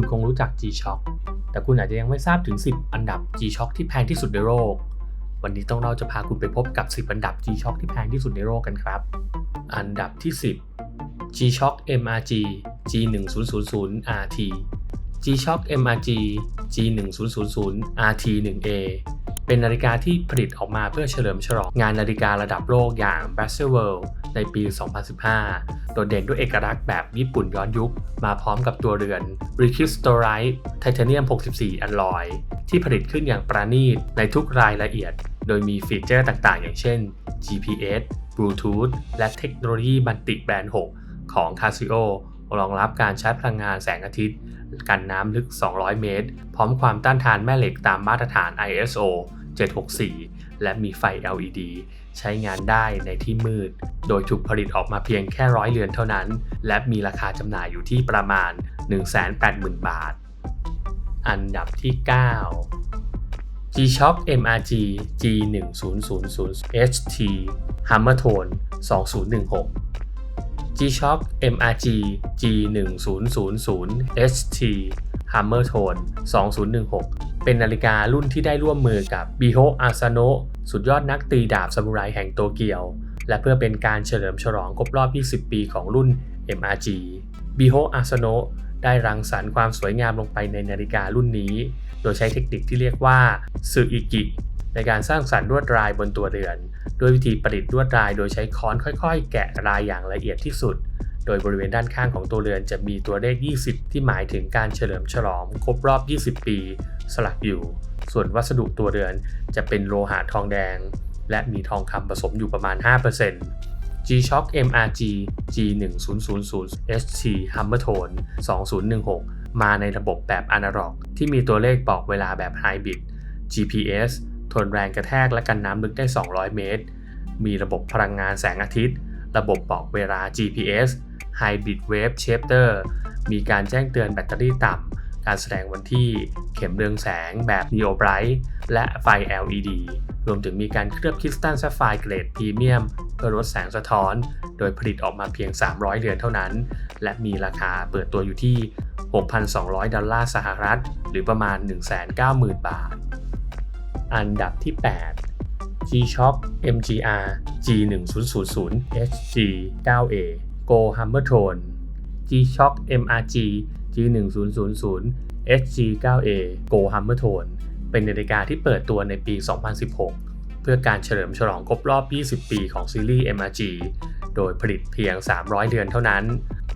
คุณคงรู้จัก G-Shock แต่คุณอาจจะยังไม่ทราบถึง 10 อันดับ G-Shock ที่แพงที่สุดในโลก วันนี้ต้องเราจะพาคุณไปพบกับ 10 อันดับ G-Shock ที่แพงที่สุดในโลกกันครับ อันดับที่ 10 G-Shock MRG G1000 RT G-Shock MRG G1000 RT1A เป็นนาฬิกาที่ผลิตออกมาเพื่อเฉลิมฉลองงานนาฬิการะดับโลกอย่าง b a s s e l World ในปี 2015 โดดเด่นด้วยเอกลักษณ์แบบญี่ปุ่นย้อนยุค มาพร้อมกับตัวเรือน r e c r y s t a l i t e Titanium 64 อัลลอย ที่ผลิตขึ้นอย่างประณีตในทุกรายละเอียด โดยมีฟีเจอร์ต่างๆ อย่างเช่น GPS Bluetooth และเทคโนโลยีบันติแบรนด์ 6 ของ Casio รองรับการใช้พลังงานแสงอาทิตย์ กันน้ำลึก 200 เมตร พร้อมความต้านทานแม่เหล็กตามมาตรฐาน ISO 764 และมีไฟ LED ใช้งานได้ในที่มืด โดยถูกผลิตออกมาเพียงแค่ร้อยเรือนเท่านั้น และมีราคาจำหน่ายอยู่ที่ประมาณ 180,000 บาท อันดับที่ 9 G-Shock MRG G1000 HT Hammertone 2016 G-Shock MRG G1000HT Hammer Tone 2016 เป็นนาฬิการุ่นที่ได้ร่วมมือกับ Biho Asano สุดยอดนักตีดาบซามูไรแห่งโตเกียว และเพื่อเป็นการเฉลิมฉลองครบรอบ 20 ปีของรุ่น MRG Biho Asano ได้รังสรรค์ความสวยงามลงไปในนาฬิการุ่นนี้ โดยใช้เทคนิคที่เรียกว่าซึอิกิในการสร้างสรรค์ลวดลายบนตัวเรือน ด้วยวิธีประดิษฐ์ลวดลายโดยใช้ค้อนค่อยๆ แกะลายอย่างละเอียดที่สุด โดยบริเวณด้านข้างของตัวเรือนจะมีตัวเลข 20 ที่หมายถึงการเฉลิมฉลองครบรอบ 20 ปี สลักอยู่ ส่วนวัสดุตัวเรือนจะเป็นโลหะทองแดง และมีทองคำผสมอยู่ประมาณ 5% G-Shock MRG G1000 HT Hammertone 2016 มาในระบบแบบอนาล็อก ที่มีตัวเลขบอกเวลาแบบไฮบริด GPS ทนแรงกระแทกและกันน้ำลึกได้ 200 เมตร มีระบบพลังงานแสงอาทิตย์ ระบบบอกเวลา GPS Hybrid Wave Shifter มีการแจ้งเตือนแบตเตอรี่ต่ำ การแสดงวันที่เข็มเรืองแสงแบบ Neo Bright และไฟ LED รวมถึงมีการเคลือบคริสตัลแซฟไฟเกรดพรีเมียมเพื่อลดแสงสะท้อน โดยผลิตออกมาเพียง 300เดือนเท่านั้น และมีราคาเปิดตัวอยู่ที่ 6,200 ดอลลาร์สหรัฐ หรือประมาณ 190,000 บาท อันดับที่ 8 G-Shock MGR G1000 HG 9A Go Hammertone G-Shock MRG G1000 HG 9A Go Hammertone เป็นนาฬิกาที่เปิดตัวในปี 2016 เพื่อการเฉลิมฉลองครบรอบ 20 ปีของซีรีส์ MRG โดยผลิตเพียง 300เดือนเท่านั้น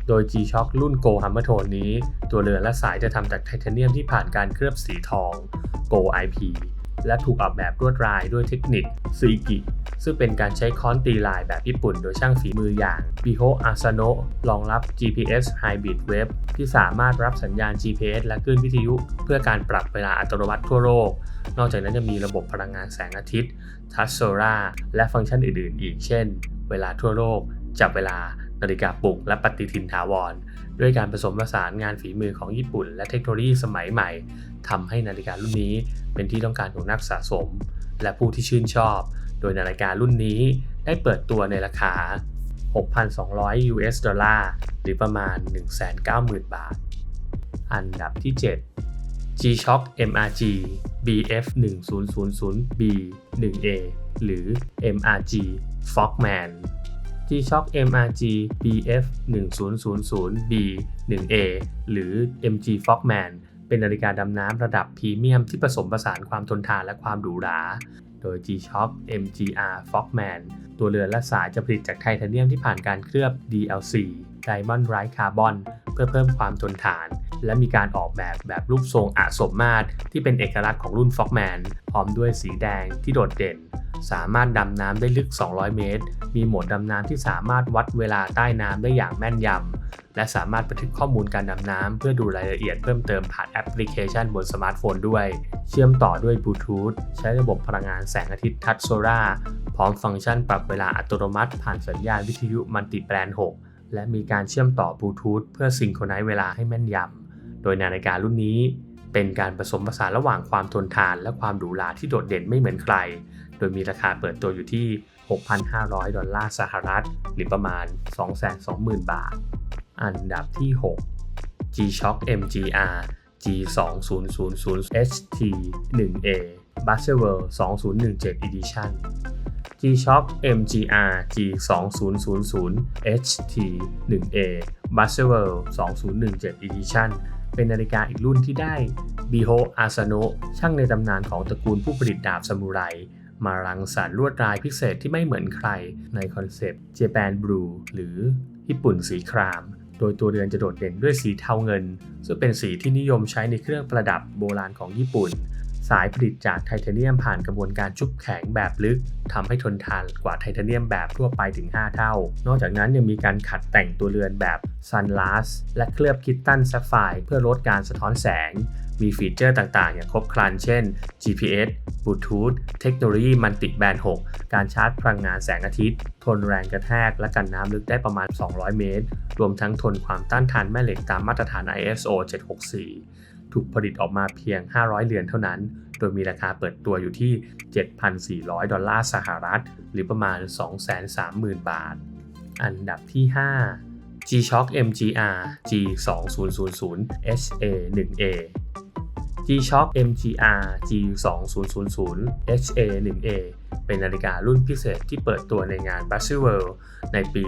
โดย G-Shock รุ่น Go Hammertone นี้ ตัวเรือนและสายจะทำจากไทเทเนียมที่ผ่านการเคลือบสีทอง Go IP และถูกออกแบบลวดลายด้วยเทคนิคซูอิกิ ซึ่งเป็นการใช้ค้อนตีลายแบบญี่ปุ่นโดยช่างฝีมืออย่าง Biho Asano รองรับ GPS Hybrid Wave ที่สามารถรับสัญญาณ GPS และคลื่นวิทยุ เพื่อการปรับเวลาอัตโนมัติทั่วโลก นอกจากนั้นยังมีระบบพลังงานแสงอาทิตย์ ทัชโซราและฟังก์ชันอื่น ๆ อีก เช่น เวลาทั่วโลก จับเวลา นาฬิกาปลุก และปฏิทินถาวร ด้วยการผสมผสานงานฝีมือของญี่ปุ่น และเทคโนโลยีสมัยใหม่ทำให้นาฬิการุ่นนี้เป็นที่ต้องการของนักสะสม และผู้ที่ชื่นชอบ โดยนาฬิการุ่นนี้ได้เปิดตัวในราคา 6,200 US ดอลลาร์ หรือประมาณ 190,000 บาท อันดับที่ 7 G-Shock MRG BF 1000 B 1A หรือ MRG Fogman G-Shock MRG BF 1000 B 1A หรือ MG Fogman เป็นนาฬิกาดำน้ำระดับพรีเมียมที่ผสมผสานความทนทานและความหรูหรา โดย G-Shock MGR Fogman ตัวเรือนและสายจะผลิตจากไทเทเนียมที่ผ่านการเคลือบ DLC Diamond r i g h t Carbon เพื่อเพิ่มความทนทาน และมีการออกแบบแบบรูปทรงอะสมมาตร ที่เป็นเอกลักษณ์ของรุ่น Fogman พร้อมด้วยสีแดงที่โดดเด่น สามารถดำน้ำได้ลึก 200 เมตร มีโหมดดำน้ำที่สามารถวัดเวลาใต้น้ำได้อย่างแม่นยำ และสามารถบันทึกข้อมูลการดำน้ำเพื่อดูรายละเอียดเพิ่มเติมผ่านแอปพลิเคชันบนสมาร์ทโฟนด้วย เชื่อมต่อด้วยบลูทูธใช้ระบบพลังงานแสงอาทิตย์ทัชโซราพร้อมฟังก์ชันปรับเวลาอัตโนมัติ ผ่านสัญญาณวิทยุมัลติแบรนด์ 6 และมีการเชื่อมต่อบลูทูธเพื่อซิงโครไนซ์เวลาให้แม่นยำ โดยนาฬิการุ่นนี้เป็นการผสมผสานระหว่างความทนทานและความหรูหราที่โดดเด่นไม่เหมือนใคร โดยมีราคาเปิดตัวอยู่ที่ 6,500 ดอลลาร์สหรัฐ หรือประมาณ 220,000 บาท อันดับที่ 6 G-Shock MGR G2000 HT 1A b u z z e r w o r l d 2017 Edition G-Shock MGR G2000 HT 1A b u z z e r w o r l d 2017 Edition เป็นนาฬิกาอีกรุ่นที่ได้ Biho Asano ช่างในตำนานของตระกูลผู้ผลิตดาบซามูไรมารังสรรค์ลวดลายพิเศษที่ไม่เหมือนใครในคอนเซปต์ Japan Blue หรือญี่ปุ่นสีคราม โดยตัวเรือนจะโดดเด่นด้วยสีเทาเงิน ซึ่งเป็นสีที่นิยมใช้ในเครื่องประดับโบราณของญี่ปุ่น สายผลิตจากไทเทเนียมผ่านกระบวนการชุบแข็งแบบลึกทำให้ทนทานกว่าไทเทเนียมแบบทั่วไปถึง 5 เท่า นอกจากนั้นยังมีการขัดแต่งตัวเรือนแบบซันลาสและเคลือบคิตตันแซฟไฟเพื่อลดการสะท้อนแสง มีฟีเจอร์ต่างๆ อย่างครบครัน เช่น GPS Bluetooth เทคโนโลยีมันติแบน6การชาร์จพลังงานแสงอาทิตย์ ทนแรงกระแทก และกันน้ำลึกได้ประมาณ 200 เมตร รวมทั้งทนความต้านทานแม่เหล็กตามมาตรฐาน ISO 764 ถูกผลิตออกมาเพียง 500 เหรียญเท่านั้น โดยมีราคาเปิดตัวอยู่ที่ 7,400 ดอลลาร์สหรัฐ หรือประมาณ 230,000 บาท อันดับที่ 5 G-Shock MGR G2000 HA1A G-Shock MGR G2000 HA1A เป็นนาฬิการุ่นพิเศษที่เปิดตัวในงาน b r a s i l World ในปี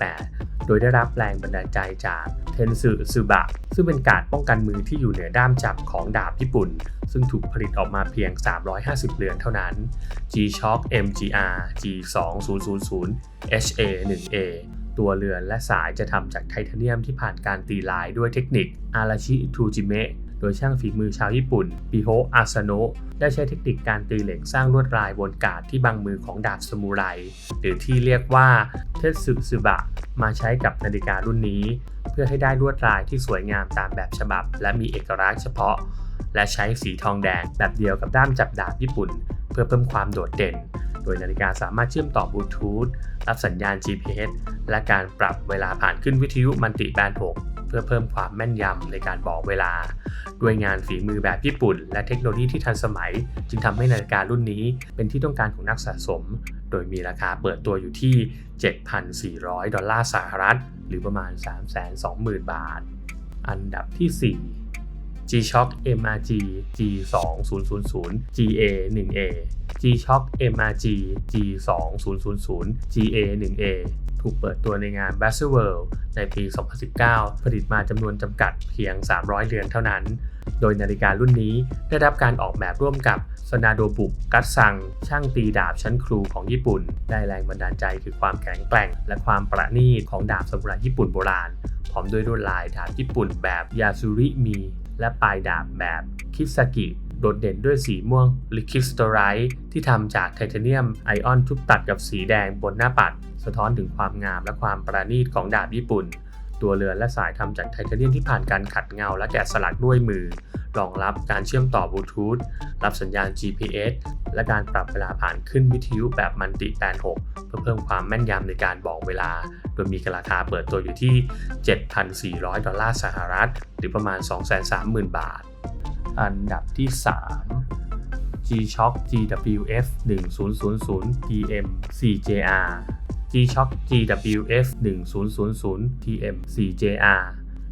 2018 โดยได้รับแรงบันดาลใจจากเทนซึซึบะ ซึ่งเป็นการป้องกันมือที่อยู่เหนือด้ามจับของดาบญี่ปุ่น ซึ่งถูกผลิตออกมาเพียง 350 เรือนเท่านั้น G-Shock MGR G2000 HA1A ตัวเรือนและสายจะทำจากไทเทเนียมที่ผ่านการตีลายด้วยเทคนิคอาราชิทูจิเมะ ดยช่างฝีมือชาวญี่ปุ่นปิโฮอาซาโนะได้ใช้เทคนิคการตีเหล็กสร้างลวดลายบนกาดที่บังมือของดาบสมุไร หรือที่เรียกว่าเทสึซึบะมาใช้กับนาฬิการุ่นนี้ เพื่อให้ได้ลวดลายที่สวยงามตามแบบฉบับ และมีเอกลักษณ์เฉพาะ และใช้สีทองแดงแบบเดียวกับด้ามจับดาบญี่ปุ่น เพื่อเพิ่มความโดดเด่นโดยนาฬิกาสามารถเชื่อมต่อบลูทูธรับสัญญาณ GPS และการปรับเวลาผ่านขึ้นวิทยุมันติแบนด์6 พื่อเพิ่มความแม่นยำในการบอกเวลา ด้วยงานฝีมือแบบญี่ปุ่น และเทคโนโลยีที่ทันสมัย จึงทำให้นาฬิการุ่นนี้เป็นที่ต้องการของนักสะสม โดยมีราคาเปิดตัวอยู่ที่ 7,400 ดอลลาร์สหรัฐ หรือประมาณ 320,000 บาท อันดับที่ 4 G-Shock MRG G2000 GA1A G-Shock MRG G2000 GA1A ถูกเปิดตัวในงาน b a s s e World ในปี 2019 ผลิตมาจำนวนจำกัดเพียง 300 เรือนเท่านั้น โดยนาฬิการุ่นนี้ได้รับการออกแบบร่วมกับซนาโดบุกกัตซัง ช่างตีดาบชั้นครูของญี่ปุ่น ได้แรงบันดาลใจคือความแข็งแกร่ง และความประณีตของดาบสมุไรญี่ปุ่นโบราณ พร้อมด้วยลวดลายดาบญี่ปุ่นแบบยาซูริมี และปลายดาบแบบคิซากิ โดดเด่นด้วยสีม่วงลิคิสโตไรท์ที่ทำจากไทเทเนียมไอออนทุกตัดกับสีแดงบนหน้าปัด สะท้อนถึงความงามและความประณีตของดาบญี่ปุ่น ตัวเรือนและสายทำจากไทเทเนียมที่ผ่านการขัดเงาและแกะสลักด้วยมือรองรับการเชื่อมต่อบลูทูธรับสัญญาณ GPS และการปรับเวลาผ่านขึ้นวิทยุแบบมันติแบน6เพื่อเพิ่มความแม่นยำในการบอกเวลา โดยมีราคาเปิดตัวอยู่ที่ 7,400 ดอลลาร์สหรัฐ หรือประมาณ 230,000 บาท อันดับที่ 3 G-Shock GWF 1000 TM 4JR G-Shock GWF 1000 TM 4JR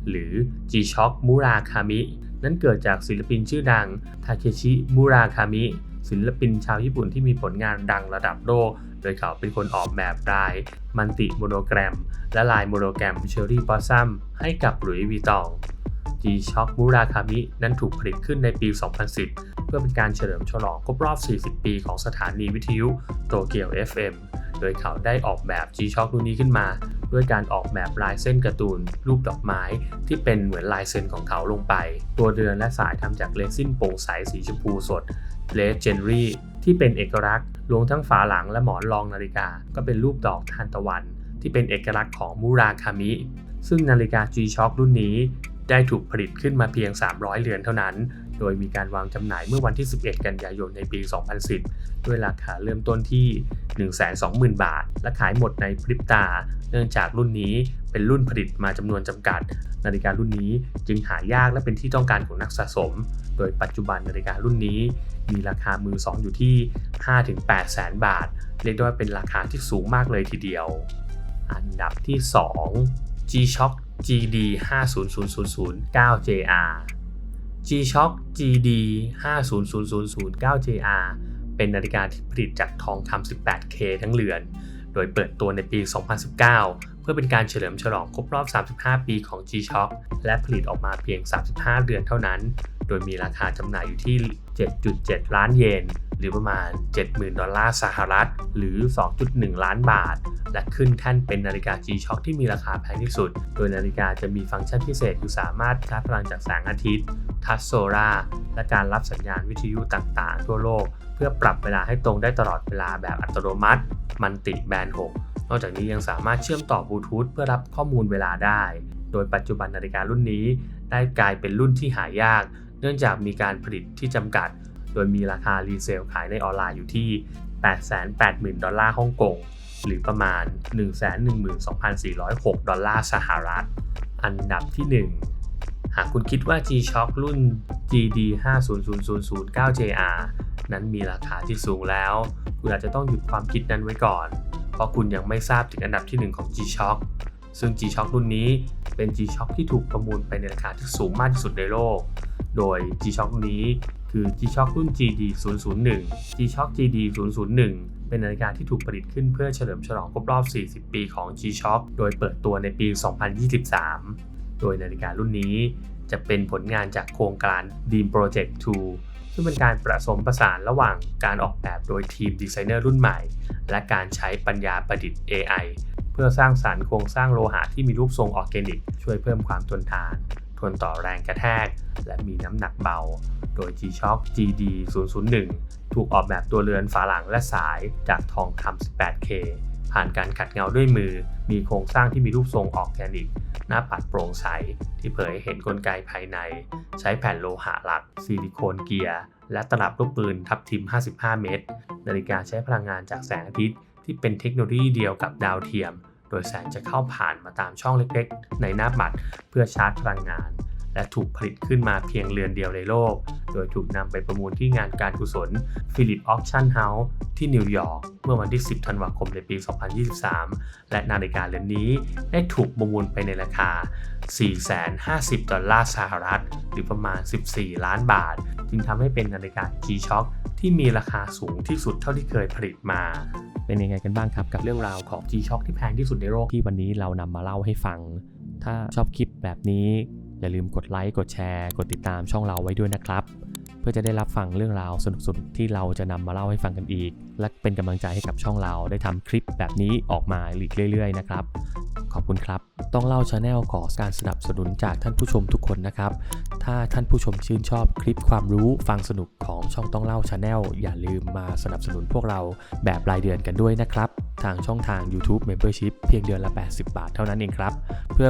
หรือ G-Shock Murakami นั้นเกิดจากศิลปินชื่อดัง ทาเคชิมูราคามิ ศิลปินชาวญี่ปุ่นที่มีผลงานดังระดับโลก โดยเขาเป็นคนออกแบบลาย มันติโมโนแกรม และลายโมโนแกรมเชอรี่บอสซัมให้กับหลุยส์วีตอง G-Shock Murakami นั้นถูกผลิตขึ้นในปี 2010 เพื่อเป็นการเฉลิมฉลองครบรอบ 40 ปีของสถานีวิทยุโตเกียว FM โดยเขาได้ออกแบบ G-Shock รุ่นนี้ขึ้นมา ด้วยการออกแบบลายเส้นการ์ตูน รูปดอกไม้ ที่เป็นเหมือนลายเซ็นของเขาลงไป ตัวเรือนและสายทำจากเรซินโปร่งใสสีชมพูสดเลสเจนรี่ที่เป็นเอกลักษณ์รวมทั้งฝาหลังและหมอนรองนาฬิกา ก็เป็นรูปดอกทานตะวัน ที่เป็นเอกลักษณ์ของมูราคามิ ซึ่งนาฬิกา G-Shock รุ่นนี้ ได้ถูกผลิตขึ้นมาเพียง 300 เรือนเท่านั้น โดยมีการวางจำหน่ายเมื่อวันที่ 11 กันยายนในปี 2010 ด้วยราคาเริ่มต้นที่ 120,000 บาท และขายหมดในพริบตา เนื่องจากรุ่นนี้เป็นรุ่นผลิตมาจำนวนจำกัด นาฬิการุ่นนี้จึงหายากและเป็นที่ต้องการของนักสะสม โดยปัจจุบันนาฬิการุ่นนี้ มีราคามือสองอยู่ที่ 5-8 แสนบาท เรียกได้ว่าเป็นราคาที่สูงมากเลยทีเดียว อันดับที่ 2 G-Shock GD 50000 9JR G-Shock GD 50000 9JR เป็นนาฬิกาที่ผลิตจากทองคำ 18K ทั้งเรือน โดยเปิดตัวในปี 2019 เพื่อเป็นการเฉลิมฉลองครบรอบ 35 ปีของ G-Shock และผลิตออกมาเพียง 35เดือนเท่านั้น โดยมีราคาจำหน่ายอยู่ที่ 7.7 ล้านเยน หรือประมาณ 70,000 ดอลลาร์สหรัฐ หรือ 2.1 ล้านบาท และขึ้นแท่นเป็นนาฬิกา G-Shock ที่มีราคาแพงที่สุด โดยนาฬิกาจะมีฟังก์ชันพิเศษคือสามารถชาร์จพลังจากแสงอาทิตย์ ทัชโซล่าและการรับสัญญาณวิทยุต่างๆ ทั่วโลก เพื่อปรับเวลาให้ตรงได้ตลอดเวลาแบบอัตโนมัติมันติแบนด์ 6 นอกจากนี้ยังสามารถเชื่อมต่อบลูทูธเพื่อรับข้อมูลเวลาได้ โดยปัจจุบันนาฬิการุ่นนี้ ได้กลายเป็นรุ่นที่หายาก เนื่องจากมีการผลิตที่จำกัด โดยมีราคารีเซลขายในออนไลน์อยู่ที่ 880,000 ดอลลาร์ฮ่องกง หรือประมาณ 112,406 ดอลลาร์สหรัฐ อันดับที่ 1 หากคุณคิดว่า G-Shock รุ่น GD 50000 9JR นั้นมีราคาที่สูงแล้ว คุณอาจจะต้องหยุดความคิดนั้นไว้ก่อน เพราะคุณยังไม่ทราบถึงอันดับที่ 1 ของ G-Shock ซึ่ง G-Shock รุ่นนี้เป็น G-Shock ที่ถูกประมูลไปในราคาที่สูงมากที่สุดในโลก โดย G-Shock นี้ คือ G-Shock รุ่น GD 001 G-Shock GD 001 เป็นนาฬิกาที่ถูกผลิตขึ้นเพื่อเฉลิมฉลองครบรอบ 40 ปีของ G-Shock โดยเปิดตัวในปี 2023 โดยนาฬิการุ่นนี้จะเป็นผลงานจากโครงการ Dream Project 2 ซึ่งเป็นการประสมประสานระหว่างการออกแบบโดยทีมดีไซเนอร์รุ่นใหม่ และการใช้ปัญญาประดิษฐ์ AI เพื่อสร้างสารรค์โครงสร้างโลหะที่มีรูปทรงออร์แกนิก ช่วยเพิ่มความทนทาน ทนต่อแรงกระแทก และมีน้ำหนักเบา โดย G-Shock GD 001 ถูกออกแบบตัวเรือนฝาหลังและสายจากทองคำ 18K ผ่านการขัดเงาด้วยมือ มีโครงสร้างที่มีรูปทรงออร์แกนิก หน้าปัดโปร่งใส ที่เผยให้เห็นกลไกภายใน ใช้แผ่นโลหะหลัก ซิลิโคนเกียร์ และตลับลูกปืนทับทิม 55 เมตร นาฬิกาใช้พลังงานจากแสงอาทิตย์ ที่เป็นเทคโนโลยีเดียวกับดาวเทียม โดยแสงจะเข้าผ่านมาตามช่องเล็กๆ ในหน้าบัตรเพื่อชาร์จพลังงาน และถูกผลิตขึ้นมาเพียงเรือนเดียวในโลก โดยถูกนำไปประมูลที่งานการกุศล Philip Auction House ที่นิวยอร์กเมื่อวันที่ 10 ธันวาคมในปี 2023 และนาฬิกาเรือนนี้ได้ถูกประมูลไปในราคา 450 ดอลลาร์สหรัฐ หรือประมาณ 14 ล้านบาท จึงทำให้เป็นนาฬิกา G-Shock ที่มีราคาสูงที่สุดเท่าที่เคยผลิตมาเป็นยังไงกันบ้างครับ กับเรื่องราวของ G-Shock ที่แพงที่สุดในโลกที่วันนี้เรานำมาเล่าให้ฟัง ถ้าชอบคลิปแบบนี้ อย่าลืมกดไลค์กดแชร์ กดติดตามช่องเราไว้ด้วยนะครับ เพื่อจะได้รับฟังเรื่องราวสนุกๆที่เราจะนำมาเล่าให้ฟังกันอีก และเป็นกำลังใจให้กับช่องเราได้ทำคลิปแบบนี้ออกมาอีกเรื่อย ๆ นะครับ ขอบคุณครับ ต้องเล่าชาแนลขอการสนับสนุนจากท่านผู้ชมทุกคนนะครับ ถ้าท่านผู้ชมชื่นชอบคลิปความรู้ฟังสนุกของช่องต้องเล่าชาแนลอย่าลืมมาสนับสนุนพวกเราแบบรายเดือนกันด้วยนะครับ ทางช่องทาง YouTube Membership เพียงเดือนละ 80 บาทเท่านั้นเองครับเพื่อ